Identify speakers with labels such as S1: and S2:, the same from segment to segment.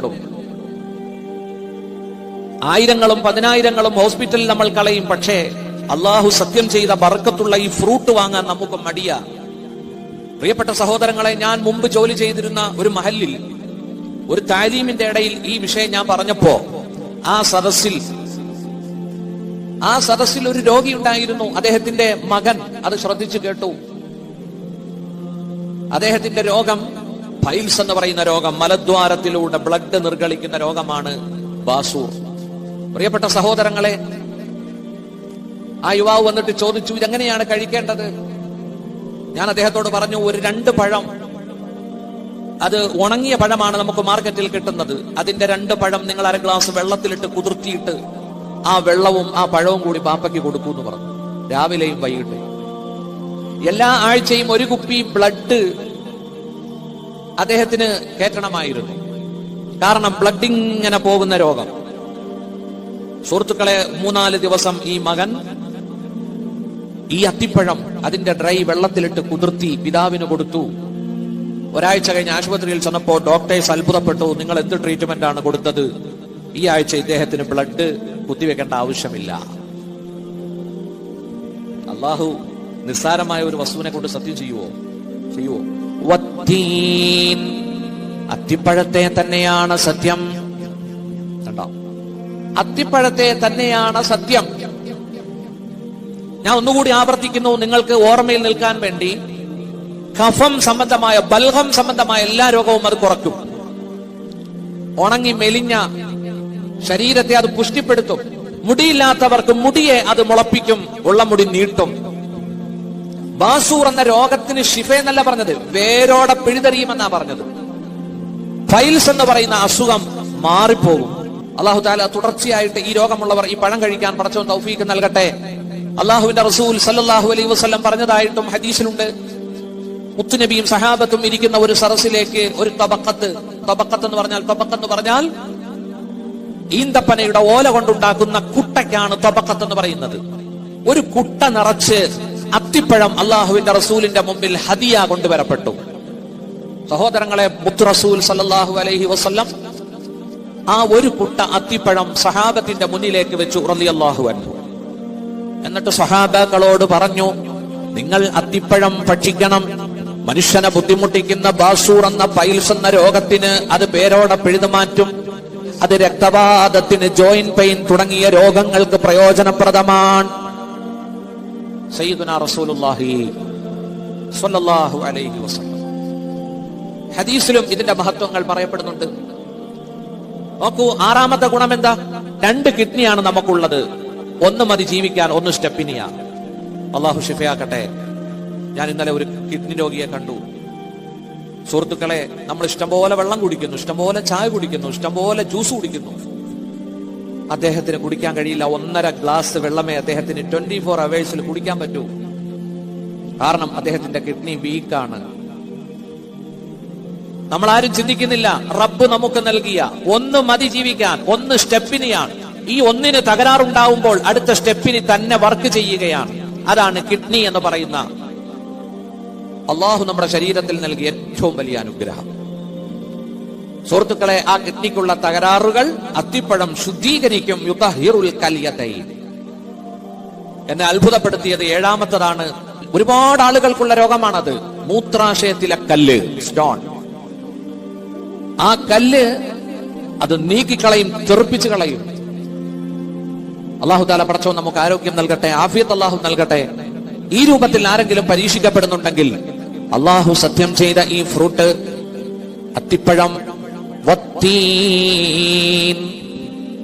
S1: രൂപപ്പെടും ആയിരങ്ങളും പതിനായിരങ്ങളും ഹോസ്പിറ്റലിൽ നമ്മൾ കളയും പക്ഷേ അള്ളാഹു സത്യം ചെയ്ത ബർക്കത്തുള്ള ഈ ഫ്രൂട്ട് വാങ്ങാൻ നമുക്ക് മടിയ. പ്രിയപ്പെട്ട സഹോദരങ്ങളെ ഞാൻ മുമ്പ് ജോലി ചെയ്തിരുന്ന ഒരു മഹല്ലിൽ ഒരു താലീമിന്റെ ഇടയിൽ ഈ വിഷയം ഞാൻ പറഞ്ഞപ്പോ ആ സദസ്സിൽ ആ സദസ്സിൽ ഒരു രോഗി ഉണ്ടായിരുന്നു. അദ്ദേഹത്തിന്റെ മകൻ അത് ശ്രദ്ധിച്ചു കേട്ടു. അദ്ദേഹത്തിന്റെ രോഗം ഫൈൽസ് എന്ന് പറയുന്ന രോഗം മലദ്വാരത്തിലൂടെ ബ്ലഡ് നിർഗളിക്കുന്ന രോഗമാണ് ബാസൂർ. പ്രിയപ്പെട്ട സഹോദരങ്ങളെ ആ യുവാവ് വന്നിട്ട് ചോദിച്ചു ഇതെങ്ങനെയാണ് കഴിക്കേണ്ടത്? ഞാൻ അദ്ദേഹത്തോട് പറഞ്ഞു ഒരു രണ്ട് പഴം. അത് ഉണങ്ങിയ പഴമാണ് നമുക്ക് മാർക്കറ്റിൽ കിട്ടുന്നത്. അതിന്റെ രണ്ട് പഴം നിങ്ങൾ അര ഗ്ലാസ് വെള്ളത്തിലിട്ട് കുതിർത്തിയിട്ട് ആ വെള്ളവും ആ പഴവും കൂടി പാപ്പയ്ക്ക് കൊടുക്കൂ എന്ന് പറഞ്ഞു. രാവിലെയും വൈകിട്ടും. എല്ലാ ആഴ്ചയും ഒരു കുപ്പി ബ്ലഡ് അദ്ദേഹത്തിന് കയറ്റണമായിരുന്നു കാരണം ബ്ലഡ് ഇങ്ങനെ പോകുന്ന രോഗം. സുഹൃത്തുക്കളെ മൂന്നാൽ ദിവസം ഈ മകൻ ഈ അത്തിപ്പഴം അതിന്റെ ഡ്രൈ വെള്ളത്തിലിട്ട് കുതിർത്തി പിതാവിന് കൊടുത്തു. ഒരാഴ്ച കഴിഞ്ഞ് ആശുപത്രിയിൽ ചെന്നപ്പോ ഡോക്ടേഴ്സ് അത്ഭുതപ്പെട്ടു. നിങ്ങൾ എന്ത് ട്രീറ്റ്മെന്റ് ആണ് കൊടുത്തത്? ഈ ആഴ്ച ഇദ്ദേഹത്തിന് ബ്ലഡ് കുത്തിവെക്കേണ്ട ആവശ്യമില്ല. അള്ളാഹു നിസ്സാരമായ ഒരു വസ്തുവിനെ കൊണ്ട് സത്യം ചെയ്യുവോ? ചെയ്യുവോ? അത്തിപ്പഴത്തെ തന്നെയാണ് സത്യം. കണ്ടോ? അത്തിപ്പഴത്തെ തന്നെയാണ് സത്യം. ഞാൻ ഒന്നുകൂടി ആവർത്തിക്കുന്നു നിങ്ങൾക്ക് ഓർമ്മയിൽ നിൽക്കാൻ വേണ്ടി. കഫം സംബന്ധമായ ബൽഹം സംബന്ധമായ എല്ലാ രോഗവും അത് കുറയ്ക്കും. ഉണങ്ങി മെലിഞ്ഞ ശരീരത്തെ അത് പുഷ്ടിപ്പെടുത്തും. മുടിയില്ലാത്തവർക്ക് മുടിയെ അത് മുളപ്പിക്കും ഉള്ള മുടി നീട്ടും. ബാസൂർ എന്ന രോഗത്തിന് ഷിഫ എന്നല്ല പറഞ്ഞത്. വേരോടെ പിഴുതെറിയുമെന്നാ പറഞ്ഞത്. ഫൈൽസ് എന്ന് പറയുന്ന അസുഖം മാറിപ്പോകും. അള്ളാഹു താല തുടർച്ചയായിട്ട് ഈ രോഗമുള്ളവർ ഈ പഴം കഴിക്കാൻ പടച്ചോ തൗഫീക്ക് നൽകട്ടെ. അള്ളാഹുവിന്റെ റസൂൽ സല്ലാഹു അലൈ വസ്ലം പറഞ്ഞതായിട്ടും ഹദീസിലുണ്ട്. മുത്തുനബിയും സഹാബത്തും ഇരിക്കുന്ന ഒരു സറസിലേക്ക് ഒരു തബക്കത്ത്. തബക്കത്ത് എന്ന് പറഞ്ഞാൽ തബക്കത്ത് എന്ന് പറഞ്ഞാൽ ഈന്തപ്പനയുടെ ഓല കൊണ്ടുണ്ടാക്കുന്ന കുട്ടയ്ക്കാണ് തബക്കത്ത് എന്ന് പറയുന്നത്. ഒരു കുട്ട നിറച്ച് അത്തിപ്പഴം അള്ളാഹുവിന്റെ റസൂലിന്റെ മുമ്പിൽ ഹദിയ കൊണ്ടുവരപ്പെട്ടു. സഹോദരങ്ങളെ മുത്ത് റസൂൽ സല്ലാഹു അലൈഹി വസല്ലം ആ ഒരു കുട്ട അത്തിപ്പഴം സഹാബത്തിന്റെ മുന്നിലേക്ക് വെച്ചു റളിയല്ലാഹു അൻഹു. എന്നിട്ട് സഹാബാക്കളോട് പറഞ്ഞു നിങ്ങൾ അത്തിപ്പഴം ഭക്ഷിക്കണം. മനുഷ്യനെ ബുദ്ധിമുട്ടിക്കുന്ന ബാസൂർ എന്ന പൈൽസ് എന്ന രോഗത്തിന് അത് പേരോടെ പിഴുതുമാറ്റും അത് രക്തപാതത്തിന് ജോയിന്റ് പെയിൻ തുടങ്ങിയ രോഗങ്ങൾക്ക് പ്രയോജനപ്രദമാണ്. സയ്യിദുന റസൂലുള്ളാഹി സ്വല്ലല്ലാഹു അലൈഹി വസല്ലം. ഹദീസിലും ഇതിന്റെ മഹത്വങ്ങൾ പറയപ്പെടുന്നുണ്ട്. നോക്കൂ ആറാമത്തെ ഗുണം എന്താ? രണ്ട് കിഡ്നിയാണ് നമുക്കുള്ളത്. ഒന്ന് മതി ജീവിക്കാൻ ഒന്ന് സ്റ്റെപ്പിനിയാ അള്ളാഹു ഷിഫയാക്കട്ടെ ഞാൻ ഇന്നലെ ഒരു കിഡ്നി രോഗിയെ കണ്ടു. സുഹൃത്തുക്കളെ നമ്മൾ ഇഷ്ടംപോലെ വെള്ളം കുടിക്കുന്നു ഇഷ്ടംപോലെ ചായ കുടിക്കുന്നു ഇഷ്ടംപോലെ ജ്യൂസ് കുടിക്കുന്നു. അദ്ദേഹത്തിന് കുടിക്കാൻ കഴിയില്ല. ഒന്നര ഗ്ലാസ് വെള്ളമേ അദ്ദേഹത്തിന് ട്വന്റി ഫോർ അവേഴ്സിൽ കുടിക്കാൻ പറ്റൂ. കാരണം അദ്ദേഹത്തിന്റെ കിഡ്നി വീക്കാണ് നമ്മൾ ആരും ചിന്തിക്കുന്നില്ല. റബ്ബ് നമുക്ക് നൽകിയ ഒന്ന് മതി ജീവിക്കാൻ ഒന്ന് സ്റ്റെപ്പിനിയാണ്. ഈ ഒന്നിന് തകരാറുണ്ടാവുമ്പോൾ അടുത്ത സ്റ്റെപ്പിന് തന്നെ വർക്ക് ചെയ്യുകയാണ്. അതാണ് കിഡ്നി എന്ന് പറയുന്ന. അള്ളാഹു നമ്മുടെ ശരീരത്തിൽ നൽകിയ ഏറ്റവും വലിയ അനുഗ്രഹം. സുഹൃത്തുക്കളെ ആ കിഡ്നിക്കുള്ള തകരാറുകൾ അത്തിപ്പഴം ശുദ്ധീകരിക്കും. യുദ്ധഹിറുൽ കലിയതൈ. എന്നെ അത്ഭുതപ്പെടുത്തിയത് ഏഴാമത്തതാണ്. ഒരുപാട് ആളുകൾക്കുള്ള രോഗമാണത്. മൂത്രാശയത്തിലെ കല്ല് സ്റ്റോൺ ആ കല്ല് അത് നീക്കിക്കളയും തെറിപ്പിച്ചു കളയും. അള്ളാഹു താല പടച്ചോ നമുക്ക് ആരോഗ്യം നൽകട്ടെ ആഫിയത്ത് അള്ളാഹു നൽകട്ടെ. ഈ രൂപത്തിൽ ആരെങ്കിലും പരീക്ഷിക്കപ്പെടുന്നുണ്ടെങ്കിൽ അള്ളാഹു സത്യം ചെയ്ത ഈ ഫ്രൂട്ട് അത്തിപ്പഴം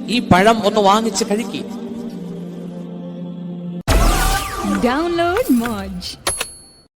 S1: ഈ പഴം ഒന്ന് വാങ്ങിച്ച് കഴിക്കി
S2: ഡൗൺലോഡ് Moj.